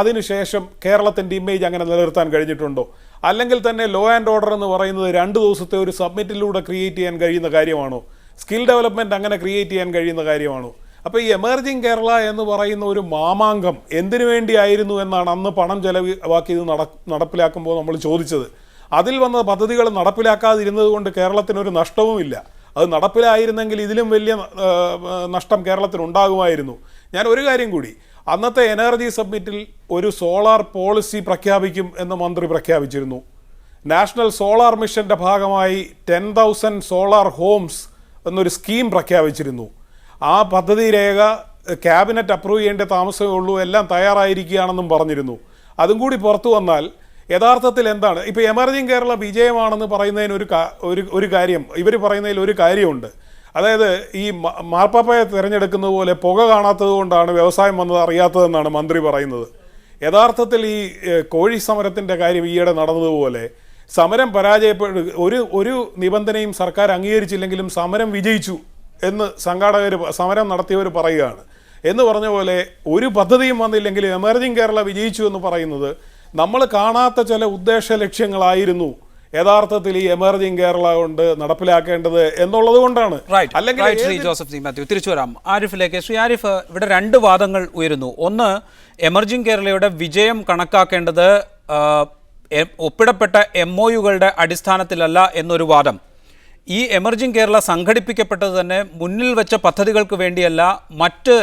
അതിനുശേഷം കേരളത്തിന്റെ ഇമേജ് അങ്ങനെ നിലനിർത്താൻ കഴിഞ്ഞിട്ടുണ്ടോ? അല്ലെങ്കിൽ തന്നെ ലോ ആൻഡ് ഓർഡർ എന്ന് പറയുന്നത് രണ്ട് ദിവസത്തെ ഒരു സബ്മിറ്റിലൂടെ ക്രിയേറ്റ് ചെയ്യാൻ കഴിയുന്ന കാര്യമാണോ? സ്കിൽ ഡെവലപ്മെന്റ് അങ്ങനെ ക്രിയേറ്റ് ചെയ്യാൻ കഴിയുന്ന കാര്യമാണോ? അപ്പോൾ ഈ എമർജിങ് കേരള എന്ന് പറയുന്ന ഒരു മാമാങ്കം എന്തിനു വേണ്ടിയായിരുന്നു എന്നാണ് അന്ന് പണം ചെലവാക്കി ഇത് നട നടപ്പിലാക്കുമ്പോൾ നമ്മൾ ചോദിച്ചത്. അതിൽ വന്ന പദ്ധതികൾ നടപ്പിലാക്കാതിരുന്നത് കൊണ്ട് കേരളത്തിനൊരു നഷ്ടവുമില്ല അത് നടപ്പിലായിരുന്നെങ്കിൽ ഇതിലും വലിയ നഷ്ടം കേരളത്തിനുണ്ടാകുമായിരുന്നു. ഞാൻ ഒരു കാര്യം കൂടി അന്നത്തെ എനർജി സബ്മിറ്റിൽ ഒരു സോളാർ പോളിസി പ്രഖ്യാപിക്കും എന്ന് മന്ത്രി പ്രഖ്യാപിച്ചിരുന്നു. നാഷണൽ സോളാർ മിഷന്റെ ഭാഗമായി ടെൻ തൗസൻഡ് സോളാർ ഹോംസ് എന്നൊരു സ്കീം പ്രഖ്യാപിച്ചിരുന്നു. ആ പദ്ധതി രേഖ ക്യാബിനറ്റ് അപ്രൂവ് ചെയ്യേണ്ട താമസമേ ഉള്ളൂ എല്ലാം തയ്യാറായിരിക്കുകയാണെന്നും പറഞ്ഞിരുന്നു. അതും കൂടി പുറത്തു വന്നാൽ യഥാർത്ഥത്തിൽ എന്താണ്? ഇപ്പോൾ എമർജിങ് കേരള വിജയമാണെന്ന് പറയുന്നതിന് ഒരു ഒരു കാര്യം ഇവർ പറയുന്നതിൽ ഒരു കാര്യമുണ്ട്. അതായത് ഈ മാർപ്പാപ്പയെ തിരഞ്ഞെടുക്കുന്നത് പോലെ പുക കാണാത്തത് കൊണ്ടാണ് വ്യവസായം വന്നത് അറിയാത്തതെന്നാണ് മന്ത്രി പറയുന്നത്. യഥാർത്ഥത്തിൽ ഈ കോഴി സമരത്തിന്റെ കാര്യം ഈയിടെ നടന്നതുപോലെ സമരം പരാജയപ്പെട്ട ഒരു ഒരു നിബന്ധനയും സർക്കാർ അംഗീകരിച്ചില്ലെങ്കിലും സമരം വിജയിച്ചു എന്ന് സംഘാടകർ സമരം നടത്തിയവർ പറയുകയാണ്. എന്ന് പറഞ്ഞ പോലെ ഒരു പദ്ധതിയും വന്നില്ലെങ്കിലും എമർജിങ് കേരള വിജയിച്ചു എന്ന് പറയുന്നത് നമ്മൾ കാണാത്ത ചില ഉദ്ദേശ ലക്ഷ്യങ്ങളായിരുന്നു. യഥാർത്ഥത്തിൽ ഈ എമർജിംഗ് കേരള കൊണ്ട് നടപ്പിലാക്കേണ്ടത് എന്നുള്ളത് കൊണ്ടാണ്. അല്ലെങ്കിൽ ശ്രീ ജോസഫ് സി മാത്യു. തിരിച്ചു വരാം. ആരിഫിലേക്ക്. ശ്രീ ആരിഫ് ഇവിടെ രണ്ട് വാദങ്ങൾ ഉയരുന്നു. ഒന്ന് എമർജിംഗ് കേരളയുടെ വിജയം കണക്കാക്കേണ്ടത് ഒപ്പിടപ്പെട്ട എം ഒ യുകളുടെ അടിസ്ഥാനത്തിലല്ല എന്നൊരു വാദം. ഈ എമർജിംഗ് കേരള സംഘടിപ്പിക്കപ്പെട്ടത് തന്നെ മുന്നിൽ വെച്ച പദ്ധതികൾക്ക് വേണ്ടിയല്ല മറ്റ്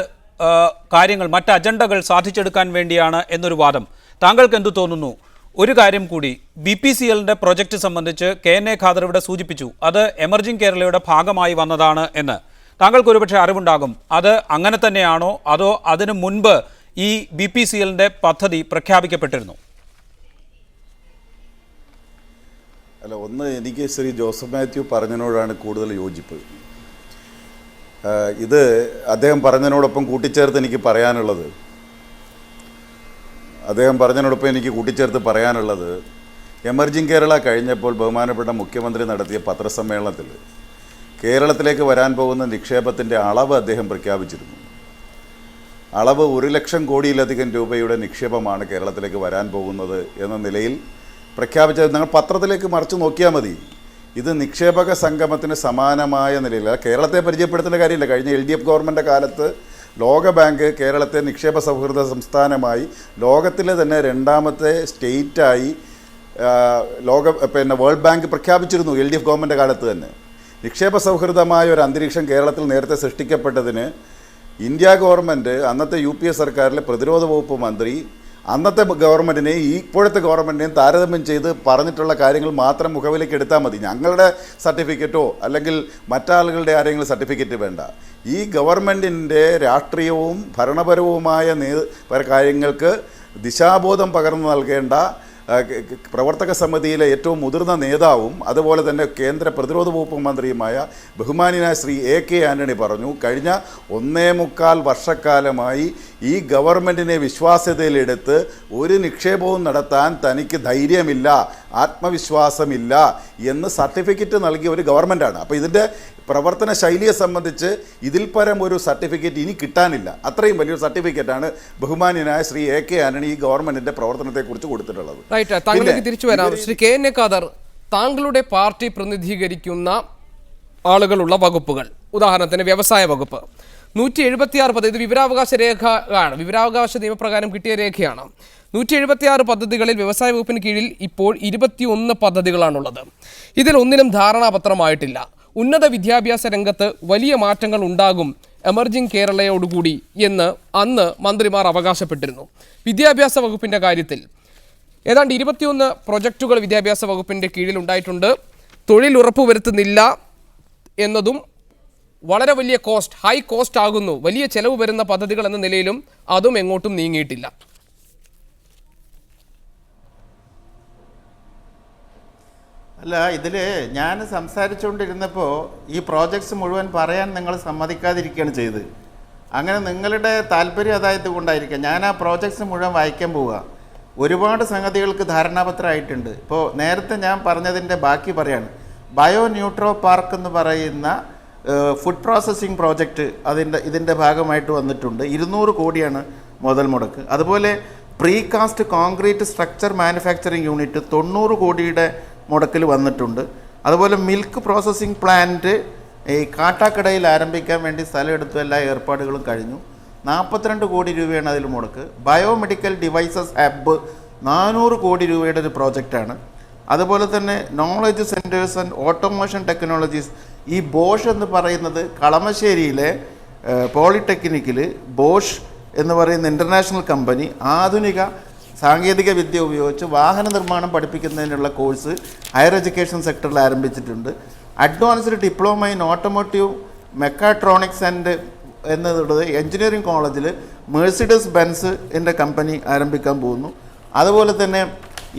കാര്യങ്ങൾ മറ്റ് അജണ്ടകൾ സാധിച്ചെടുക്കാൻ വേണ്ടിയാണ് എന്നൊരു വാദം. താങ്കൾക്ക് എന്തു തോന്നുന്നു? ഒരു കാര്യം കൂടി. ബി പി സി എല്ലിന്റെ പ്രൊജക്റ്റ് സംബന്ധിച്ച് കെ എൻ എ ഖാദർ ഇവിടെ സൂചിപ്പിച്ചു. അത് എമർജിംഗ് കേരളയുടെ ഭാഗമായി വന്നതാണ് എന്ന്. താങ്കൾക്ക് ഒരുപക്ഷെ അറിവുണ്ടാകും. അത് അങ്ങനെ തന്നെയാണോ? അതോ അതിനു മുൻപ് ഈ ബി പി സി എല്ലിന്റെ പദ്ധതി പ്രഖ്യാപിക്കപ്പെട്ടിരുന്നു? അല്ല ഒന്ന് എനിക്ക് ശ്രീ ജോസഫ് മാത്യു പറഞ്ഞതിനോടാണ് കൂടുതൽ യോജിപ്പ്. ഇത് അദ്ദേഹം പറഞ്ഞതിനോടൊപ്പം കൂട്ടിച്ചേർത്ത് എനിക്ക് പറയാനുള്ളത്. അദ്ദേഹം പറഞ്ഞതിനോടൊപ്പം എനിക്ക് കൂട്ടിച്ചേർത്ത് പറയാനുള്ളത് എമർജിംഗ് കേരള കഴിഞ്ഞപ്പോൾ ബഹുമാനപ്പെട്ട മുഖ്യമന്ത്രി നടത്തിയ പത്രസമ്മേളനത്തിൽ കേരളത്തിലേക്ക് വരാൻ പോകുന്ന നിക്ഷേപത്തിന്റെ അളവ് അദ്ദേഹം പ്രഖ്യാപിച്ചിരുന്നു. അളവ് ഒരു ലക്ഷം കോടിയിലധികം രൂപയുടെ നിക്ഷേപമാണ് കേരളത്തിലേക്ക് വരാൻ പോകുന്നത് എന്ന നിലയിൽ പ്രഖ്യാപിച്ചത്. നിങ്ങൾ പത്രത്തിലേക്ക് മറിച്ച് നോക്കിയാൽ മതി. ഇത് നിക്ഷേപക സംഗമത്തിന് സമാനമായ നിലയിൽ കേരളത്തെ പരിചയപ്പെടുത്തേണ്ട കാര്യമില്ല. കഴിഞ്ഞ എൽ ഡി എഫ് ഗവൺമെന്റ് കാലത്ത് ലോകബാങ്ക് കേരളത്തെ നിക്ഷേപ സൗഹൃദ സംസ്ഥാനമായി ലോകത്തിലെ തന്നെ രണ്ടാമത്തെ സ്റ്റേറ്റായി ലോക പിന്നെ വേൾഡ് ബാങ്ക് പ്രഖ്യാപിച്ചിരുന്നു എൽ ഡി എഫ് ഗവൺമെന്റ് കാലത്ത് തന്നെ. നിക്ഷേപ സൗഹൃദമായ ഒരു അന്തരീക്ഷം കേരളത്തിൽ നേരത്തെ സൃഷ്ടിക്കപ്പെട്ടതിന് ഇന്ത്യ ഗവൺമെന്റ് അന്നത്തെ യു പി എ സർക്കാരിലെ പ്രതിരോധ വകുപ്പ് മന്ത്രി അന്നത്തെ ഗവൺമെന്റിനെയും ഇപ്പോഴത്തെ ഗവൺമെന്റിനെയും താരതമ്യം ചെയ്ത് പറഞ്ഞിട്ടുള്ള കാര്യങ്ങൾ മാത്രം മുഖവിലേക്ക് എടുത്താൽ മതി. ഞങ്ങളുടെ സർട്ടിഫിക്കറ്റോ അല്ലെങ്കിൽ മറ്റാളുകളുടെ ആരെങ്കിലും സർട്ടിഫിക്കറ്റ് വേണ്ട. ഈ ഗവൺമെന്റിന്റെ രാഷ്ട്രീയവും ഭരണപരവുമായ നേ കാര്യങ്ങൾക്ക് ദിശാബോധം പകർന്നു നൽകേണ്ട പ്രവർത്തക സമിതിയിലെ ഏറ്റവും മുതിർന്ന നേതാവും അതുപോലെ തന്നെ കേന്ദ്ര പ്രതിരോധ വകുപ്പ് മന്ത്രിയുമായ ബഹുമാനിയായ ശ്രീ എ കെ ആന്റണി പറഞ്ഞു കഴിഞ്ഞ ഒന്നേ മുക്കാൽ വർഷക്കാലമായി ഈ ഗവൺമെന്റിനെ വിശ്വാസ്യതയിലെടുത്ത് ഒരു നിക്ഷേപവും നടത്താൻ തനിക്ക് ധൈര്യമില്ല ആത്മവിശ്വാസമില്ല എന്ന് സർട്ടിഫിക്കറ്റ് നൽകിയ ഒരു ഗവൺമെന്റാണ് അപ്പോൾ ഇതിന്റെ പ്രവർത്തന ശൈലിയെ സംബന്ധിച്ച് ഇതിൽ പരം ഒരു സർട്ടിഫിക്കറ്റ് ഇനി കിട്ടാനില്ല. അത്രയും വലിയൊരു സർട്ടിഫിക്കറ്റാണ് ബഹുമാന്യനായ ശ്രീ എ കെ ആന്റണി ഈ ഗവൺമെന്റിന്റെ പ്രവർത്തനത്തെക്കുറിച്ച് കൊടുത്തിട്ടുള്ളത്. റൈറ്റ് താങ്കളിലേക്ക് തിരിച്ചു വരാം. Shri K N A Khader താങ്കളുടെ പാർട്ടി പ്രതിനിധീകരിക്കുന്ന ആളുകളുള്ള വകുപ്പുകൾ. ഉദാഹരണത്തിന് വ്യവസായ വകുപ്പ്. നൂറ്റി എഴുപത്തിയാറ് പദ്ധതി ഇത് വിവരാവകാശ രേഖ ആണ്. വിവരാവകാശ നിയമപ്രകാരം കിട്ടിയ രേഖയാണ്. നൂറ്റി എഴുപത്തിയാറ് പദ്ധതികളിൽ വ്യവസായ വകുപ്പിന് കീഴിൽ ഇപ്പോൾ ഇരുപത്തിയൊന്ന് പദ്ധതികളാണുള്ളത്. ഇതിൽ ഒന്നിനും ധാരണാപത്രമായിട്ടില്ല. ഉന്നത വിദ്യാഭ്യാസ രംഗത്ത് വലിയ മാറ്റങ്ങൾ ഉണ്ടാകും എമർജിംഗ് കേരളയോടുകൂടി എന്ന് അന്ന് മന്ത്രിമാർ അവകാശപ്പെട്ടിരുന്നു. വിദ്യാഭ്യാസ വകുപ്പിന്റെ കാര്യത്തിൽ. ഏതാണ്ട് ഇരുപത്തിയൊന്ന് പ്രൊജക്റ്റുകൾ വിദ്യാഭ്യാസ വകുപ്പിന്റെ കീഴിൽ ഉണ്ടായിട്ടുണ്ട്. തൊഴിൽ ഉറപ്പുവരുത്തുന്നില്ല എന്നതും വളരെ വലിയ കോസ്റ്റ് ഹൈ കോസ്റ്റ് ആകുന്നു. വലിയ ചെലവ് വരുന്ന പദ്ധതികൾ എന്ന നിലയിലും അതും എങ്ങോട്ടും നീങ്ങിയിട്ടില്ല. അല്ല ഇതിൽ ഞാൻ സംസാരിച്ചുകൊണ്ടിരുന്നപ്പോൾ ഈ പ്രോജക്ട്സ് മുഴുവൻ പറയാൻ നിങ്ങൾ സമ്മതിക്കാതിരിക്കുകയാണ് ചെയ്തത്. അങ്ങനെ നിങ്ങളുടെ താല്പര്യം അതായത് കൊണ്ടായിരിക്കാം ഞാൻ ആ പ്രോജക്ട്സ് മുഴുവൻ വായിക്കാൻ പോവുക. ഒരുപാട് സംഗതികൾക്ക് ധാരണാപത്രമായിട്ടുണ്ട്. ഇപ്പോൾ നേരത്തെ ഞാൻ പറഞ്ഞതിന്റെ ബാക്കി പറയാണ്. ബയോ ന്യൂട്രോ പാർക്ക് എന്ന് പറയുന്ന ഫുഡ് പ്രോസസ്സിംഗ് പ്രോജക്റ്റ് അതിന്റെ ഇതിന്റെ ഭാഗമായിട്ട് വന്നിട്ടുണ്ട്. ഇരുന്നൂറ് കോടിയാണ് മുതൽ മുടക്ക്. അതുപോലെ precast concrete structure manufacturing unit തൊണ്ണൂറ് കോടിയുടെ മുടക്കിൽ വന്നിട്ടുണ്ട്. അതുപോലെ മിൽക്ക് പ്രോസസ്സിംഗ് പ്ലാന്റ് ഈ കാട്ടാക്കടയിൽ ആരംഭിക്കാൻ വേണ്ടി സ്ഥലം എടുത്തു. എല്ലാ ഏർപ്പാടുകളും കഴിഞ്ഞു. നാൽപ്പത്തിരണ്ട് കോടി രൂപയാണ് അതിൽ മുടക്ക്. ബയോമെഡിക്കൽ ഡിവൈസസ് ആപ്പ് നാനൂറ് കോടി രൂപയുടെ ഒരു പ്രോജക്റ്റാണ് അതുപോലെ തന്നെ knowledge centres and automation technologies ഈ ബോഷ് എന്ന് പറയുന്നത് കളമശ്ശേരിയിലെ പോളിടെക്നിക്കിൽ ബോഷ് എന്ന് പറയുന്ന ഇന്റർനാഷണൽ കമ്പനി ആധുനിക സാങ്കേതിക വിദ്യ ഉപയോഗിച്ച് വാഹന നിർമ്മാണം പഠിപ്പിക്കുന്നതിനുള്ള കോഴ്സ് ഹയർ എഡ്യൂക്കേഷൻ സെക്ടറിൽ ആരംഭിച്ചിട്ടുണ്ട്. Advanced diploma in automotive mechatronics and എന്നുള്ളത് എഞ്ചിനീയറിംഗ് കോളേജിൽ മേഴ്സിഡസ് ബെൻസ് എന്റെ കമ്പനി ആരംഭിക്കാൻ പോകുന്നു. അതുപോലെ തന്നെ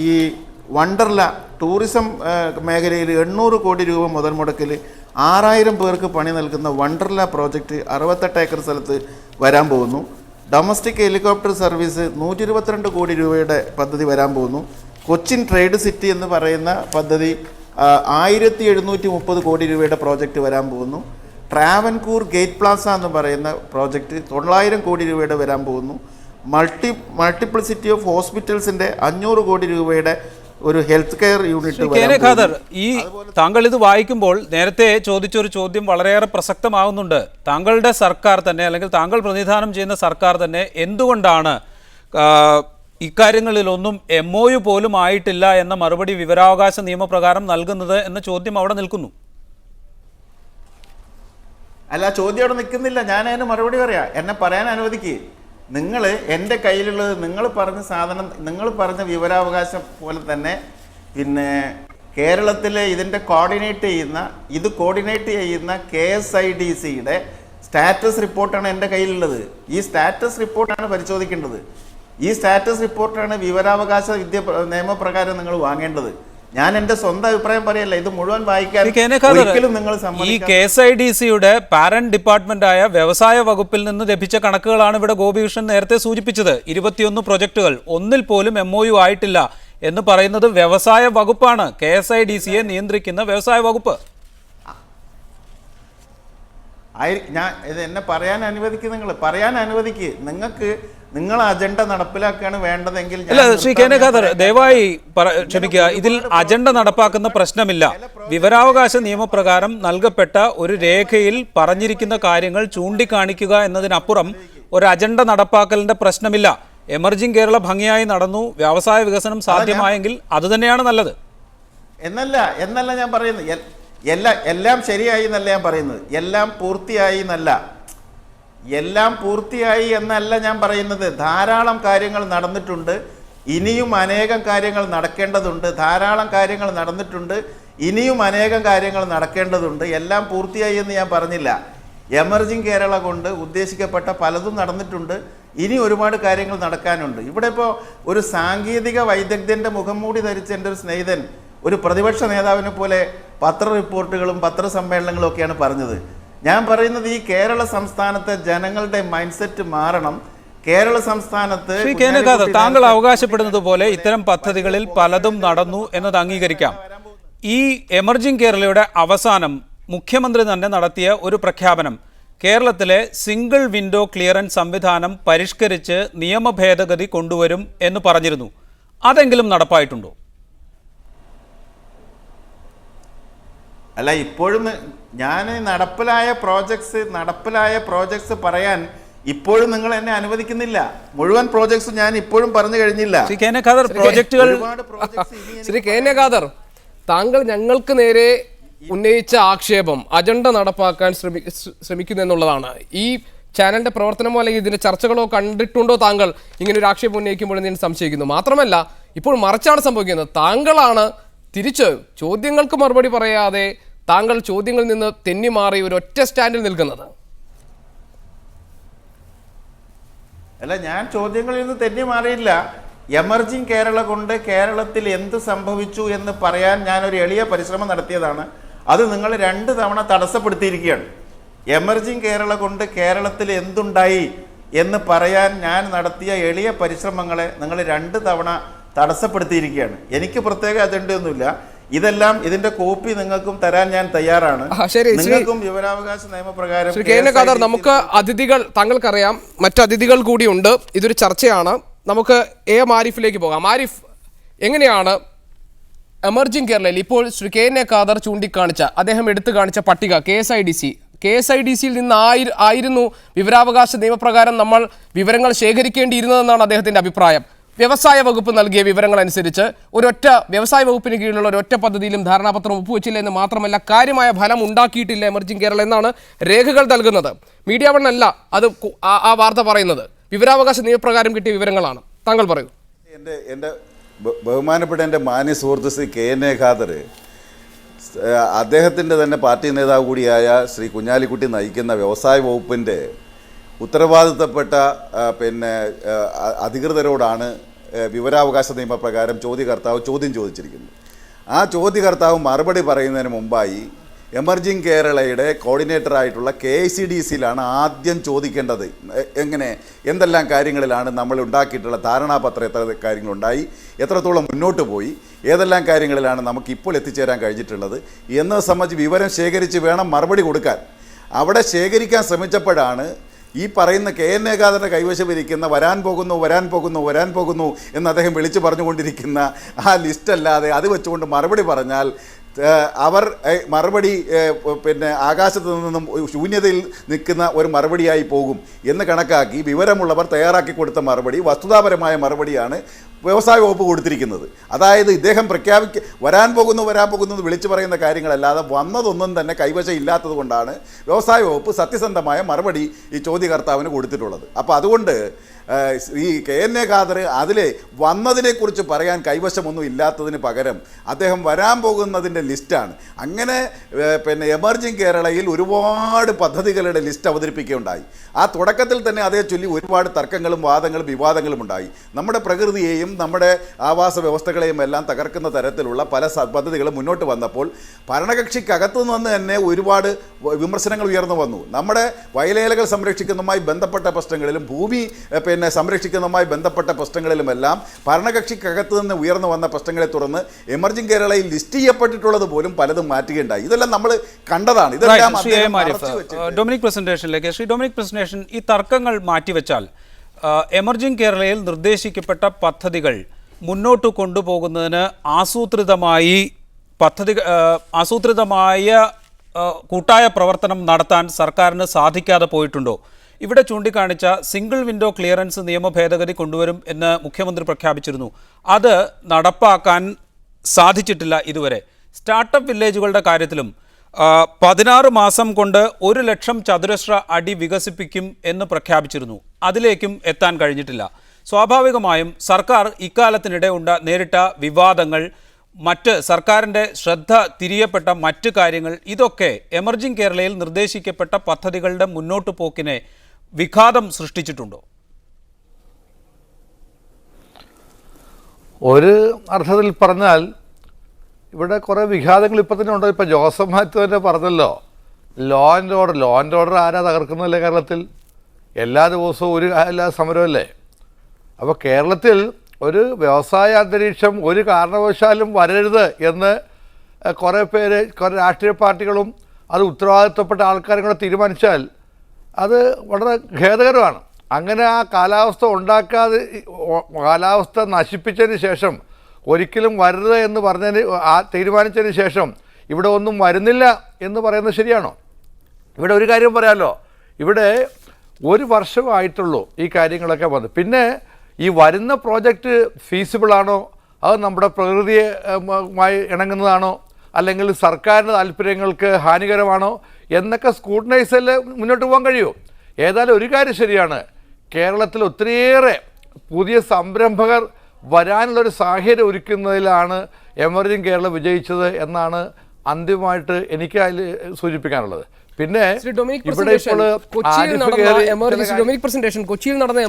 ഈ വണ്ടർല ടൂറിസം മേഖലയിൽ എണ്ണൂറ് കോടി രൂപ മുതൽ മുടക്കിൽ ആറായിരം പേർക്ക് പണി നൽകുന്ന വണ്ടർല പ്രോജക്റ്റ് അറുപത്തെട്ട് ഏക്കർ സ്ഥലത്ത് വരാൻ പോകുന്നു. ഡൊമസ്റ്റിക് ഹെലികോപ്റ്റർ സർവീസ് നൂറ്റി ഇരുപത്തിരണ്ട് കോടി രൂപയുടെ പദ്ധതി വരാൻ പോകുന്നു. കൊച്ചിൻ ട്രേഡ് സിറ്റി എന്ന് പറയുന്ന പദ്ധതി ആയിരത്തി എഴുന്നൂറ്റി മുപ്പത് കോടി രൂപയുടെ പ്രോജക്റ്റ് വരാൻ പോകുന്നു. ട്രാവൻകൂർ ഗേറ്റ് പ്ലാസ എന്ന് പറയുന്ന പ്രോജക്റ്റ് തൊള്ളായിരം കോടി രൂപയുടെ വരാൻ പോകുന്നു. മൾട്ടി മൾട്ടിപ്ലിസിറ്റി ഓഫ് ഹോസ്പിറ്റൽസിന്റെ അഞ്ഞൂറ് കോടി രൂപയുടെ ഒരു ഹെൽത്ത് കെയർ യൂണിറ്റ് ഖാദർ ഈ താങ്കൾ ഇത് വായിക്കുമ്പോൾ നേരത്തെ ചോദിച്ചൊരു ചോദ്യം വളരെയേറെ പ്രസക്തമാകുന്നുണ്ട് താങ്കളുടെ സർക്കാർ തന്നെ അല്ലെങ്കിൽ താങ്കൾ പ്രതിനിധാനം ചെയ്യുന്ന സർക്കാർ തന്നെ എന്തുകൊണ്ടാണ് ഇക്കാര്യങ്ങളിലൊന്നും എം ഒ യു പോലും ആയിട്ടില്ല എന്ന മറുപടി വിവരാവകാശ നിയമപ്രകാരം നൽകുന്നത് എന്ന ചോദ്യം അവിടെ നിൽക്കുന്നു? അല്ല ചോദ്യം അവിടെ നിൽക്കുന്നില്ല. ഞാൻ അതിന് മറുപടി പറയാം. എന്നെ പറയാൻ അനുവദിക്ക് നിങ്ങൾ എന്റെ കയ്യിലുള്ളത് നിങ്ങൾ പറഞ്ഞ സാധനം നിങ്ങൾ പറഞ്ഞ വിവരാവകാശം പോലെ തന്നെ പിന്നെ കേരളത്തിലെ ഇതിന്റെ കോർഡിനേറ്റ് ചെയ്യുന്ന ഇത് കോർഡിനേറ്റ് ചെയ്യുന്ന കെ എസ് ഐ ഡി സിയുടെ സ്റ്റാറ്റസ് റിപ്പോർട്ടാണ് എന്റെ കയ്യിലുള്ളത്. ഈ സ്റ്റാറ്റസ് റിപ്പോർട്ടാണ് പരിശോധിക്കേണ്ടത്. ഈ സ്റ്റാറ്റസ് റിപ്പോർട്ടാണ് വിവരാവകാശ വിദ്യ നിയമപ്രകാരം നിങ്ങൾ വാങ്ങേണ്ടത്. ഞാൻ എന്റെ സ്വന്തം അഭിപ്രായം പറയല്ല ഇത് മുഴുവൻ വായിക്കാൻ ഒരിക്കലും നിങ്ങൾ ഈ കെ എസ് ഐ ഡി സിയുടെ പാരന്റ് ആയ വ്യവസായ വകുപ്പിൽ നിന്ന് ലഭിച്ച കണക്കുകളാണ് ഇവിടെ ഗോപികൃഷ്ണൻ നേരത്തെ സൂചിപ്പിച്ചത്. ഇരുപത്തിയൊന്ന് പ്രൊജക്ടുകൾ ഒന്നിൽ പോലും എം ഒ യു ആയിട്ടില്ല എന്ന് പറയുന്നത് വ്യവസായ വകുപ്പാണ് കെ എസ് ഐ ഡി സിയെ നിയന്ത്രിക്കുന്ന വ്യവസായ വകുപ്പ്. ആയി ഞാൻ ഇത് എന്നെ പറയാൻ അനുവദിക്ക് നിങ്ങൾ പറയാൻ അനുവദിക്ക്. നിങ്ങൾക്ക് നിങ്ങൾ അജണ്ട നടപ്പിലാക്കുകയാണ് വേണ്ടതെങ്കിൽ അല്ല ശ്രീ കെ ഖാദർ ദയവായി ക്ഷമിക്കുക. ഇതിൽ അജണ്ട നടപ്പാക്കുന്ന പ്രശ്നമില്ല. വിവരാവകാശ നിയമപ്രകാരം നൽകപ്പെട്ട ഒരു രേഖയിൽ പറഞ്ഞിരിക്കുന്ന കാര്യങ്ങൾ ചൂണ്ടിക്കാണിക്കുക എന്നതിനപ്പുറം ഒരു അജണ്ട നടപ്പാക്കലിന്റെ പ്രശ്നമില്ല. എമർജിംഗ് കേരള ഭംഗിയായി നടന്നു. വ്യവസായ വികസനം സാധ്യമായെങ്കിൽ അതുതന്നെയാണ് നല്ലത്. എന്നല്ല എന്നല്ല ഞാൻ പറയുന്നത്. എല്ലാ എല്ലാം ശരിയായി എന്നല്ല ഞാൻ പറയുന്നത്. എല്ലാം പൂർത്തിയായി എന്നല്ല. എല്ലാം പൂർത്തിയായി എന്നല്ല ഞാൻ പറയുന്നത്. ധാരാളം കാര്യങ്ങൾ നടന്നിട്ടുണ്ട്. ഇനിയും അനേകം കാര്യങ്ങൾ നടക്കേണ്ടതുണ്ട്. ധാരാളം കാര്യങ്ങൾ നടന്നിട്ടുണ്ട്. ഇനിയും അനേകം കാര്യങ്ങൾ നടക്കേണ്ടതുണ്ട്. എല്ലാം പൂർത്തിയായി എന്ന് ഞാൻ പറഞ്ഞില്ല. എമർജിങ് കേരള കൊണ്ട് ഉദ്ദേശിക്കപ്പെട്ട പലതും നടന്നിട്ടുണ്ട്. ഇനി ഒരുപാട് കാര്യങ്ങൾ നടക്കാനുണ്ട്. ഇവിടെ ഇപ്പോൾ ഒരു സാങ്കേതിക വൈദഗ്ധ്യന്റെ മുഖം മൂടി ധരിച്ച എന്റെ ഒരു സ്നേഹിതൻ ഒരു പ്രതിപക്ഷ നേതാവിനെ പോലെ പത്ര റിപ്പോർട്ടുകളും പത്രസമ്മേളനങ്ങളും ഒക്കെയാണ് പറഞ്ഞത്. ഞാൻ പറയുന്നത് ഈ കേരള സംസ്ഥാനത്തെ ജനങ്ങളുടെ മൈൻഡ് സെറ്റ് മാറണം. കേരള സംസ്ഥാനത്ത് താങ്കൾ അവകാശപ്പെടുന്നത് പോലെ ഇത്തരം പദ്ധതികളിൽ പലതും നടന്നു എന്നത് അംഗീകരിക്കാം. ഈ എമർജിംഗ് കേരളയുടെ അവസാനം മുഖ്യമന്ത്രി തന്നെ നടത്തിയ ഒരു പ്രഖ്യാപനം. കേരളത്തിലെ സിംഗിൾ വിൻഡോ ക്ലിയറൻസ് സംവിധാനം പരിഷ്കരിച്ച് നിയമ ഭേദഗതി കൊണ്ടുവരും എന്ന് പറഞ്ഞിരുന്നു. അതെങ്കിലും നടപ്പായിട്ടുണ്ടോ? അല്ല ഇപ്പോഴും ഞാൻ നടപ്പിലായ പ്രോജക്ട്സ് നടപ്പിലായ പ്രോജക്ട്സ് പറയാൻ ഇപ്പോഴും നിങ്ങൾ എന്നെ അനുവദിക്കുന്നില്ല. മുഴുവൻ പ്രോജക്ട്സ് ഞാൻ ഇപ്പോഴും പറഞ്ഞു കഴിഞ്ഞില്ല. പ്രോജക്റ്റുകൾ ശ്രീ കെ ഖാദർ താങ്കൾ ഞങ്ങൾക്ക് നേരെ ഉന്നയിച്ച ആക്ഷേപം അജണ്ട നടപ്പാക്കാൻ ശ്രമി ശ്രമിക്കുന്നു എന്നുള്ളതാണ്. ഈ ചാനലിന്റെ പ്രവർത്തനമോ അല്ലെങ്കിൽ ഇതിന്റെ ചർച്ചകളോ കണ്ടിട്ടുണ്ടോ താങ്കൾ? ഇങ്ങനെ ഒരു ആക്ഷേപം ഉന്നയിക്കുമ്പോൾ ഞാൻ സംശയിക്കുന്നു. മാത്രമല്ല ഇപ്പോൾ മറിച്ചാണ് സംഭവിക്കുന്നത്. താങ്കളാണ് തിരിച്ച് ചോദ്യങ്ങൾക്ക് മറുപടി പറയാതെ താങ്കൾ ചോദ്യങ്ങളിൽ നിന്ന് തെന്നി മാറി ഒരു ഒറ്റ സ്റ്റാൻഡിൽ നിൽക്കുന്നത്. അല്ല ഞാൻ ചോദ്യങ്ങളിൽ നിന്ന് തെന്നി മാറിയില്ല. എമർജിങ് കേരള കൊണ്ട് കേരളത്തിൽ എന്ത് സംഭവിച്ചു എന്ന് പറയാൻ ഞാൻ ഒരു എളിയ പരിശ്രമം നടത്തിയതാണ്. അത് നിങ്ങൾ രണ്ട് തവണ തടസ്സപ്പെടുത്തിയിരിക്കുകയാണ്. എമർജിങ് കേരള കൊണ്ട് കേരളത്തിൽ എന്തുണ്ടായി എന്ന് പറയാൻ ഞാൻ നടത്തിയ എളിയ പരിശ്രമങ്ങളെ നിങ്ങൾ രണ്ട് തവണ തടസ്സപ്പെടുത്തിയിരിക്കുകയാണ്. എനിക്ക് പ്രത്യേക അജണ്ടയൊന്നുമില്ല ഇതെല്ലാം ഇതിന്റെ കോപ്പി നിങ്ങൾക്കും തരാൻ ഞാൻ തയ്യാറാണ്. നിങ്ങൾക്കും വിവരാവകാശ നിയമപ്രകാരം നമുക്ക് അതിഥികൾ താങ്കൾക്കറിയാം മറ്റു അതിഥികൾ കൂടിയുണ്ട് ഇതൊരു ചർച്ചയാണ്. നമുക്ക് എ മാരിഫിലേക്ക് പോകാം. മാരിഫ് എങ്ങനെയാണ് എമർജിംഗ് കേരളയിൽ ഇപ്പോൾ Shri K N A Khader ചൂണ്ടിക്കാണിച്ച അദ്ദേഹം എടുത്തു കാണിച്ച പട്ടിക K S I D C. K S I D സിയിൽ നിന്ന് ആയി ആയിരുന്നു വിവരാവകാശ നിയമപ്രകാരം നമ്മൾ വിവരങ്ങൾ ശേഖരിക്കേണ്ടിയിരുന്നതെന്നാണ് അദ്ദേഹത്തിന്റെ അഭിപ്രായം. വ്യവസായ വകുപ്പ് നൽകിയ വിവരങ്ങൾ അനുസരിച്ച് ഒരൊറ്റ വ്യവസായ വകുപ്പിന് കീഴിലുള്ള ഒരൊറ്റ പദ്ധതിയിലും ധാരണാപത്രം ഒപ്പുവെച്ചില്ല എന്ന് മാത്രമല്ല കാര്യമായ ഫലം ഉണ്ടാക്കിയിട്ടില്ല എമർജിംഗ് കേരള എന്നാണ് രേഖകൾ നൽകുന്നത്. മീഡിയ വൺ അല്ല അത് ആ- വാർത്ത പറയുന്നത്. വിവരാവകാശ നിയമപ്രകാരം കിട്ടിയ വിവരങ്ങളാണ്. താങ്കൾ പറയൂ. എന്റെ എന്റെ ബഹുമാനപ്പെട്ട എന്റെ മാന്യ സുഹൃത്ത് Shri K N A Khader അദ്ദേഹത്തിന്റെ തന്നെ പാർട്ടി നേതാവ് കൂടിയായ ശ്രീ കുഞ്ഞാലിക്കുട്ടി നയിക്കുന്ന വ്യവസായ വകുപ്പിന്റെ ഉത്തരവാദിത്തപ്പെട്ട പിന്നെ അധികൃതരോടാണ് വിവരാവകാശ നിയമപ്രകാരം ചോദ്യകർത്താവ് ചോദ്യം ചോദിച്ചിരിക്കുന്നു. ആ ചോദ്യകർത്താവ് മറുപടി പറയുന്നതിന് മുമ്പായി എമർജിങ് കേരളയുടെ കോർഡിനേറ്റർ ആയിട്ടുള്ള കെ സി ഡി സിയിലാണ് ആദ്യം ചോദിക്കേണ്ടത്. എങ്ങനെ? എന്തെല്ലാം കാര്യങ്ങളിലാണ് നമ്മൾ ഉണ്ടാക്കിയിട്ടുള്ള ധാരണാപത്രം എത്ര കാര്യങ്ങളുണ്ടായി എത്രത്തോളം മുന്നോട്ട് പോയി ഏതെല്ലാം കാര്യങ്ങളിലാണ് നമുക്ക് ഇപ്പോൾ എത്തിച്ചേരാൻ കഴിഞ്ഞിട്ടുള്ളത് എന്നത് സംബന്ധിച്ച് വിവരം ശേഖരിച്ച് വേണം മറുപടി കൊടുക്കാൻ. അവിടെ ശേഖരിക്കാൻ ശ്രമിച്ചപ്പോഴാണ് ഈ പറയുന്ന കെ എൻ ഏകാദന്റെ കൈവശം ഇരിക്കുന്ന വരാൻ പോകുന്നു വരാൻ പോകുന്നു വരാൻ പോകുന്നു എന്ന് അദ്ദേഹം വിളിച്ചു പറഞ്ഞുകൊണ്ടിരിക്കുന്ന ആ ലിസ്റ്റ് അല്ലാതെ അത് വെച്ചുകൊണ്ട് മറുപടി പറഞ്ഞാൽ അവർ മറുപടി പിന്നെ ആകാശത്ത് നിന്നും ശൂന്യതയിൽ നിൽക്കുന്ന ഒരു മറുപടിയായി പോകും എന്ന് കണക്കാക്കി വിവരമുള്ളവർ തയ്യാറാക്കി കൊടുത്ത മറുപടി വസ്തുതാപരമായ മറുപടിയാണ് വ്യവസായ വകുപ്പ് കൊടുത്തിരിക്കുന്നത്. അതായത് ഇദ്ദേഹം പ്രഖ്യാപിക്ക വരാൻ പോകുന്നു വരാൻ പോകുന്നു വിളിച്ചു പറയുന്ന കാര്യങ്ങളല്ലാതെ വന്നതൊന്നും തന്നെ കൈവശം ഇല്ലാത്തത് കൊണ്ടാണ് വ്യവസായ വകുപ്പ് സത്യസന്ധമായ മറുപടി ഈ ചോദ്യകർത്താവിന് കൊടുത്തിട്ടുള്ളത്. അപ്പോൾ അതുകൊണ്ട് ഈ കെ എൻ എ ഖാദർ അതിൽ വന്നതിനെക്കുറിച്ച് പറയാൻ കൈവശമൊന്നും ഇല്ലാത്തതിന് പകരം അദ്ദേഹം വരാൻ പോകുന്നതിന്റെ ലിസ്റ്റാണ്. അങ്ങനെ പിന്നെ എമർജിങ് കേരളയിൽ ഒരുപാട് പദ്ധതികളുടെ ലിസ്റ്റ് അവതരിപ്പിക്കുകയുണ്ടായി. ആ തുടക്കത്തിൽ തന്നെ അതേ ചൊല്ലി ഒരുപാട് തർക്കങ്ങളും വാദങ്ങളും വിവാദങ്ങളും ഉണ്ടായി. നമ്മുടെ പ്രകൃതിയെയും നമ്മുടെ ആവാസ വ്യവസ്ഥകളെയും എല്ലാം തകർക്കുന്ന തരത്തിലുള്ള പല പദ്ധതികളും മുന്നോട്ട് വന്നപ്പോൾ ഭരണകക്ഷിക്കകത്തു നിന്ന് തന്നെ ഒരുപാട് വിമർശനങ്ങൾ ഉയർന്നു വന്നു. നമ്മുടെ വയലേലകൾ സംരക്ഷിക്കുന്നതുമായി ബന്ധപ്പെട്ട പ്രശ്നങ്ങളിലും ഭൂമി എഹ്, പിന്നെ സംരക്ഷിക്കുന്നതുമായി ബന്ധപ്പെട്ട പ്രശ്നങ്ങളിലുമെല്ലാം ഭരണകക്ഷിക്കകത്ത് നിന്ന് ഉയർന്നു വന്ന പ്രശ്നങ്ങളെ തുടർന്ന് എമർജിംഗ് കേരളയിൽ ലിസ്റ്റ് ചെയ്യപ്പെട്ടിട്ടുള്ളത് പോലും പലതും മാറ്റുകയുണ്ടായി. ഇതെല്ലാം നമ്മൾ കണ്ടതാണ്. ഇതെല്ലാം ഡൊമിനിക് പ്രസന്റേഷനിലേക്ക്. ശ്രീ ഡൊമിനിക് പ്രസന്റേഷൻ ഈ തർക്കങ്ങൾ മാറ്റിവെച്ചാൽ എമർജിംഗ് കേരളയിൽ നിർദ്ദേശിക്കപ്പെട്ട പദ്ധതികൾ മുന്നോട്ട് കൊണ്ടുപോകുന്നതിന് ആസൂത്രിതമായി പദ്ധതി ആസൂത്രിതമായ കൂട്ടായ പ്രവർത്തനം നടത്താൻ സർക്കാരിന് സാധിക്കാതെ പോയിട്ടുണ്ടോ? ഇവിടെ ചൂണ്ടിക്കാണിച്ച സിംഗിൾ വിൻഡോ ക്ലിയറൻസ് നിയമ ഭേദഗതി കൊണ്ടുവരും എന്ന് മുഖ്യമന്ത്രി പ്രഖ്യാപിച്ചിരുന്നു. അത് നടപ്പാക്കാൻ സാധിച്ചിട്ടില്ല ഇതുവരെ. സ്റ്റാർട്ടപ്പ് വില്ലേജുകളുടെ കാര്യത്തിലും പതിനാറ് മാസം കൊണ്ട് ഒരു ലക്ഷം ചതുരശ്ര അടി വികസിപ്പിക്കും എന്ന് പ്രഖ്യാപിച്ചിരുന്നു. അതിലേക്കും എത്താൻ കഴിഞ്ഞിട്ടില്ല. സ്വാഭാവികമായും സർക്കാർ ഇക്കാലത്തിനിടെ ഉണ്ട നേരിട്ട വിവാദങ്ങൾ മറ്റ് സർക്കാരിന്റെ ശ്രദ്ധ തിരിയപ്പെട്ട മറ്റ് കാര്യങ്ങൾ ഇതൊക്കെ എമർജിംഗ് കേരളയിൽ നിർദ്ദേശിക്കപ്പെട്ട പദ്ധതികളുടെ മുന്നോട്ടു പോക്കിനെ വിഘാതം സൃഷ്ടിച്ചിട്ടുണ്ടോ? ഒരു അർത്ഥത്തിൽ പറഞ്ഞാൽ ഇവിടെ കുറേ വിഘാതങ്ങൾ ഇപ്പം തന്നെ ഉണ്ടോ? ഇപ്പം ജോസഫ് മാത്യു തന്നെ പറഞ്ഞല്ലോ law and order law and order ആരാ തകർക്കുന്നതല്ലേ കേരളത്തിൽ? എല്ലാ ദിവസവും ഒരു എല്ലാ സമരമല്ലേ? അപ്പോൾ കേരളത്തിൽ ഒരു വ്യവസായ അന്തരീക്ഷം ഒരു കാരണവശാലും വരരുത് എന്ന് കുറേ പേര് കുറേ രാഷ്ട്രീയ പാർട്ടികളും അത് ഉത്തരവാദിത്തപ്പെട്ട ആൾക്കാരും കൂടെ തീരുമാനിച്ചാൽ അത് വളരെ ഖേദകരമാണ്. അങ്ങനെ ആ കാലാവസ്ഥ ഉണ്ടാക്കാതെ കാലാവസ്ഥ നശിപ്പിച്ചതിന് ശേഷം ഒരിക്കലും വരരുത് എന്ന് പറഞ്ഞതിന് ആ തീരുമാനിച്ചതിന് ശേഷം ഇവിടെ ഒന്നും വരുന്നില്ല എന്ന് പറയുന്നത് ശരിയാണോ? ഇവിടെ ഒരു കാര്യം പറയാമല്ലോ ഇവിടെ ഒരു വർഷമായിട്ടുള്ളൂ ഈ കാര്യങ്ങളൊക്കെ വന്ന്. പിന്നെ ഈ വരുന്ന പ്രോജക്റ്റ് ഫീസിബിളാണോ? അത് നമ്മുടെ പ്രകൃതിയെ ഇണങ്ങുന്നതാണോ? അല്ലെങ്കിൽ സർക്കാരിന്റെ താല്പര്യങ്ങൾക്ക് ഹാനികരമാണോ? എന്നൊക്കെ സ്കൂട്ടനൈസിൽ മുന്നോട്ട് പോകാൻ കഴിയുമോ ഏതായാലും ഒരു കാര്യം ശരിയാണ്. കേരളത്തിൽ ഒത്തിരിയേറെ പുതിയ സംരംഭകർ വരാനുള്ളൊരു സാഹചര്യം ഒരുക്കുന്നതിലാണ് എമർജിംഗ് കേരളം വിജയിച്ചത് എന്നാണ് അന്തിമമായിട്ട് എനിക്ക് അതിൽ സൂചിപ്പിക്കാനുള്ളത്. പിന്നെ ഇവിടെ ഇപ്പോൾ എമർജൻസി ഡൊമിനിക് പ്രസന്റേഷൻ കൊച്ചിയിൽ നടന്ന